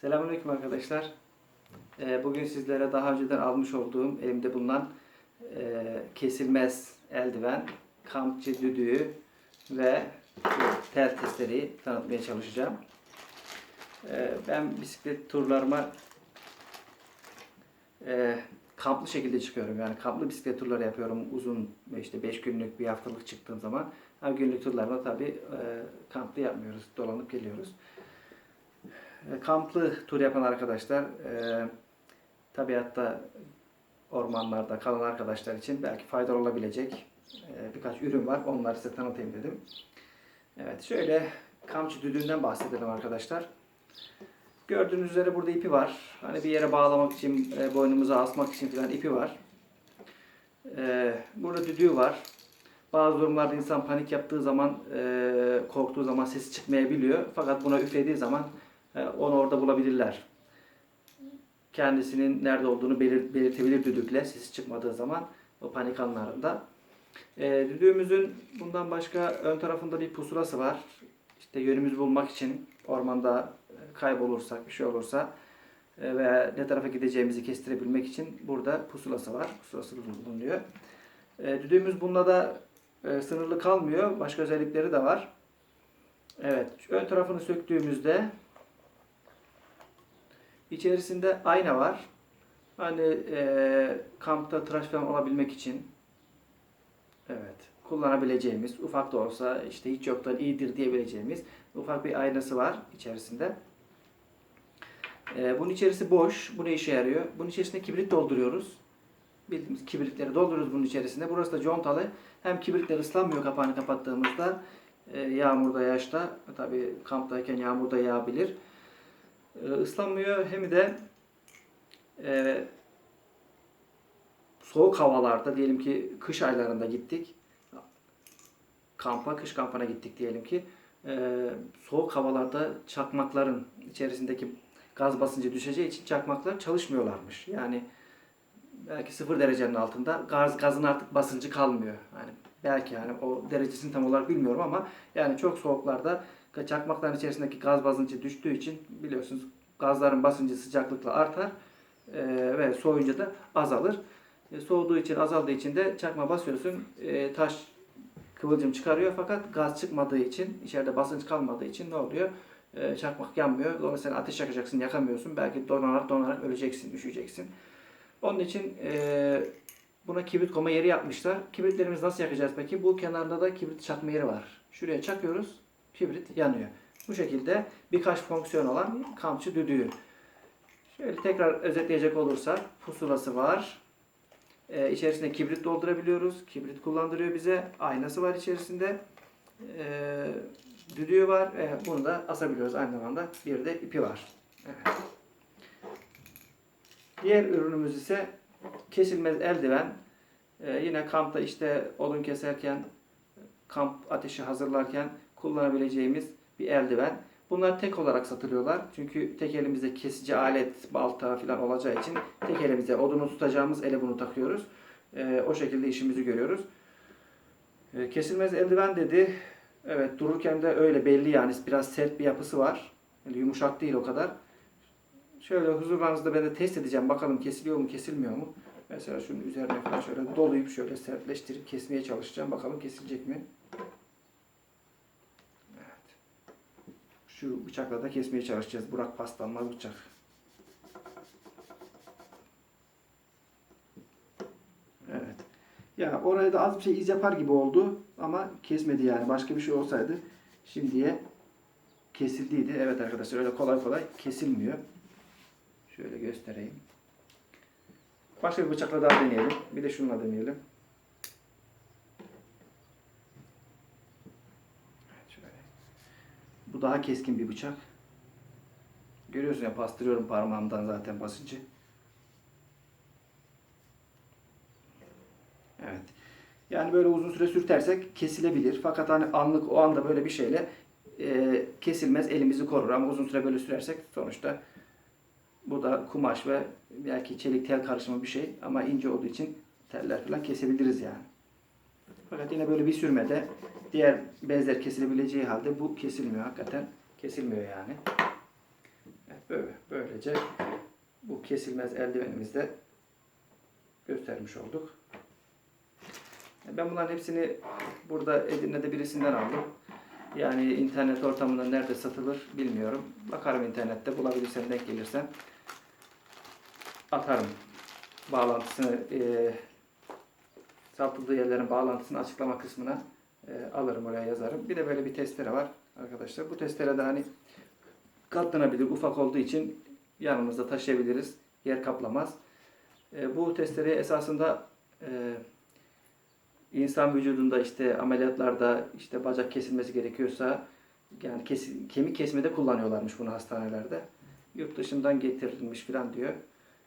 Selamünaleyküm arkadaşlar. Ee, Bugün sizlere daha önceden almış olduğum elimde bulunan e, kesilmez eldiven, kampçı düdüğü ve tel testereyi tanıtmaya çalışacağım. Ee, Ben bisiklet turlarıma e, kamplı şekilde çıkıyorum. Yani kamplı bisiklet turları yapıyorum. Uzun işte 5 günlük bir haftalık çıktığım zaman. Ama günlük turlarda tabii e, kamplı yapmıyoruz. Dolanıp geliyoruz. E, Kamplı tur yapan arkadaşlar e, tabiatta ormanlarda kalan arkadaşlar için belki faydalı olabilecek e, birkaç ürün var. Onları size tanıtayım dedim. Evet şöyle kamçı düdüğünden bahsedelim arkadaşlar. Gördüğünüz üzere burada ipi var. Hani bir yere bağlamak için, e, boynumuza asmak için falan ipi var. E, burada düdüğü var. Bazı durumlarda insan panik yaptığı zaman, e, korktuğu zaman sesi çıkmayabiliyor. Fakat buna üflediği zaman e, onu orada bulabilirler. Kendisinin nerede olduğunu belir- belirtebilir düdükle sesi çıkmadığı zaman o panik anlarında. E, düdüğümüzün bundan başka ön tarafında bir pusulası var. İşte yönümüzü bulmak için ormanda e, kaybolursak bir şey olursa e, veya ne tarafa gideceğimizi kestirebilmek için burada pusulası var. Pusulası bulunuyor. E, düdüğümüz bununla da e, sınırlı kalmıyor. Başka özellikleri de var. Evet, ön tarafını söktüğümüzde içerisinde ayna var. Hani e, kampta tıraş falan olabilmek için evet kullanabileceğimiz ufak da olsa işte hiç yoktan iyidir diyebileceğimiz ufak bir aynası var içerisinde. E, bunun içerisi boş. Bu ne işe yarıyor? Bunun içerisine kibrit dolduruyoruz. Bildiğimiz kibritleri dolduruyoruz bunun içerisine. Burası da contalı. Hem kibritler ıslanmıyor kapağını kapattığımızda. E, yağmurda, yaşta. Tabii kamptayken yağmurda yağabilir. E, ıslanmıyor. Hem de e, soğuk havalarda diyelim ki kış aylarında gittik. Kampa, kış kampına gittik diyelim ki. E, soğuk havalarda çakmakların içerisindeki gaz basıncı düşeceği için çakmaklar çalışmıyorlarmış. Yani belki sıfır derecenin altında gaz gazın artık basıncı kalmıyor. Yani belki yani o derecesini tam olarak bilmiyorum ama yani çok soğuklarda çakmakların içerisindeki gaz basıncı düştüğü için biliyorsunuz gazların basıncı sıcaklıkla artar e, ve soğuyunca da azalır. E, soğuduğu için azaldığı için de çakma basıyorsun e, taş kıvılcım çıkarıyor fakat gaz çıkmadığı için içeride basınç kalmadığı için ne oluyor? E, çakmak yanmıyor. Dolayısıyla ateş yakacaksın yakamıyorsun. Belki donarak donarak öleceksin, üşüyeceksin. Onun için e, buna kibrit koma yeri yapmışlar. Kibritlerimizi nasıl yakacağız peki? Bu kenarda da kibrit çakma yeri var. Şuraya çakıyoruz, kibrit yanıyor. Bu şekilde birkaç fonksiyon olan kamçı düdüğü. Şöyle tekrar özetleyecek olursak pusulası var. Ee, içerisine kibrit doldurabiliyoruz. Kibrit kullandırıyor bize. Aynası var içerisinde. Ee, düdüğü var. Ee, bunu da asabiliyoruz aynı zamanda. Bir de ipi var. Evet. Diğer ürünümüz ise kesilmez eldiven. Ee, yine kampta işte odun keserken, kamp ateşi hazırlarken kullanabileceğimiz bir eldiven. Bunlar tek olarak satılıyorlar. Çünkü tek elimizde kesici alet, balta falan olacağı için tek elimize odunu tutacağımız ele bunu takıyoruz. Ee, o şekilde işimizi görüyoruz. Ee, kesilmez eldiven dedi. Evet dururken de öyle belli yani biraz sert bir yapısı var. Yani yumuşak değil o kadar. Şöyle huzurlarınızda ben de test edeceğim. Bakalım kesiliyor mu kesilmiyor mu? Mesela şunun üzerine şöyle dolayıp şöyle sertleştirip kesmeye çalışacağım. Bakalım kesilecek mi? Şu bıçakla da kesmeye çalışacağız. Burak paslanmaz bıçak. Evet. Ya oraya da az bir şey iz yapar gibi oldu ama kesmedi yani. Başka bir şey olsaydı şimdiye kesildiydi. Evet arkadaşlar öyle kolay kolay kesilmiyor. Şöyle göstereyim. Başka bir bıçakla daha deneyelim. Bir de şununla deneyelim. Evet, şöyle. Bu daha keskin bir bıçak. Görüyorsun ya bastırıyorum parmağımdan zaten basıncı. Evet. Yani böyle uzun süre sürtersek kesilebilir. Fakat hani anlık o anda böyle bir şeyle e, kesilmez elimizi korur. Ama uzun süre böyle sürersek sonuçta bu da kumaş ve belki çelik tel karışımı bir şey ama ince olduğu için teller falan kesebiliriz yani. Fakat yine böyle bir sürmede diğer bezler kesilebileceği halde bu kesilmiyor hakikaten. Kesilmiyor yani. Evet, Böyle, böylece bu kesilmez eldivenimizde göstermiş olduk. Ben bunların hepsini burada Edirne'de birisinden aldım. Yani internet ortamında nerede satılır bilmiyorum. Bakarım internette bulabilirsem denk gelirsem atarım. Bağlantısını e, satıldığı yerlerin bağlantısını açıklama kısmına e, alırım oraya yazarım. Bir de böyle bir testere var arkadaşlar. Bu testere de hani katlanabilir ufak olduğu için yanımızda taşıyabiliriz. Yer kaplamaz. E, bu testere esasında e, insan vücudunda işte ameliyatlarda işte bacak kesilmesi gerekiyorsa yani kes- kemik kesmede kullanıyorlarmış bunu hastanelerde. Yurt dışından getirilmiş falan diyor.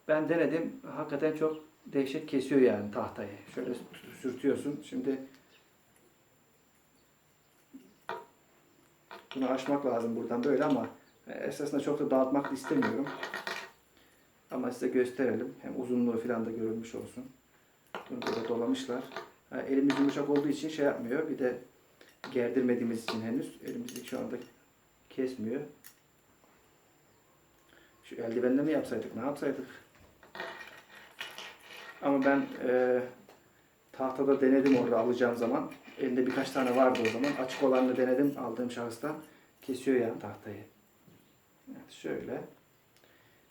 Ben denedim. Hakikaten çok dehşet kesiyor yani tahtayı. Şöyle sürtüyorsun. Şimdi bunu açmak lazım buradan böyle ama esasında çok da dağıtmak da istemiyorum. Ama size gösterelim. Hem uzunluğu falan da görülmüş olsun. Bunu böyle dolamışlar. Ha, elimiz yumuşak olduğu için şey yapmıyor. Bir de gerdirmediğimiz için henüz elimizi şu anda kesmiyor. Şu eldivenle mi yapsaydık? Ne yapsaydık? Ama ben e, tahtada denedim orada alacağım zaman. Elinde birkaç tane vardı o zaman. Açık olanını denedim aldığım şahısta. Kesiyor yani tahtayı. Evet, şöyle.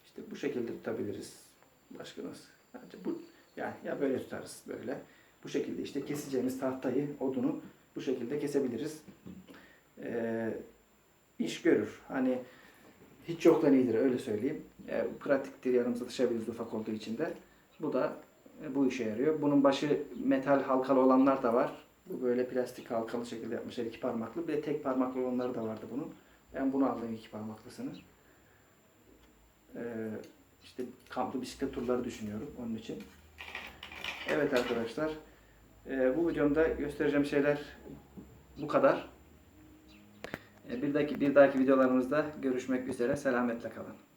İşte bu şekilde tutabiliriz. Başka nasıl? Bence bu yani ya böyle tutarız böyle. Bu şekilde işte keseceğimiz tahtayı, odunu bu şekilde kesebiliriz. Ee, iş görür. Hani hiç yoktan iyidir öyle söyleyeyim. Ee, pratiktir yanımıza taşıyabiliriz ufak olduğu için de. Bu da e, bu işe yarıyor. Bunun başı metal halkalı olanlar da var. Bu böyle plastik halkalı şekilde yapmışlar iki parmaklı. Bir de tek parmaklı olanları da vardı bunun. Ben bunu aldım iki parmaklısını. Ee, işte kamplı bisiklet turları düşünüyorum onun için. Evet arkadaşlar. Ee, bu videomda göstereceğim şeyler bu kadar. Ee, bir dahaki bir dahaki videolarımızda görüşmek üzere. Selametle kalın.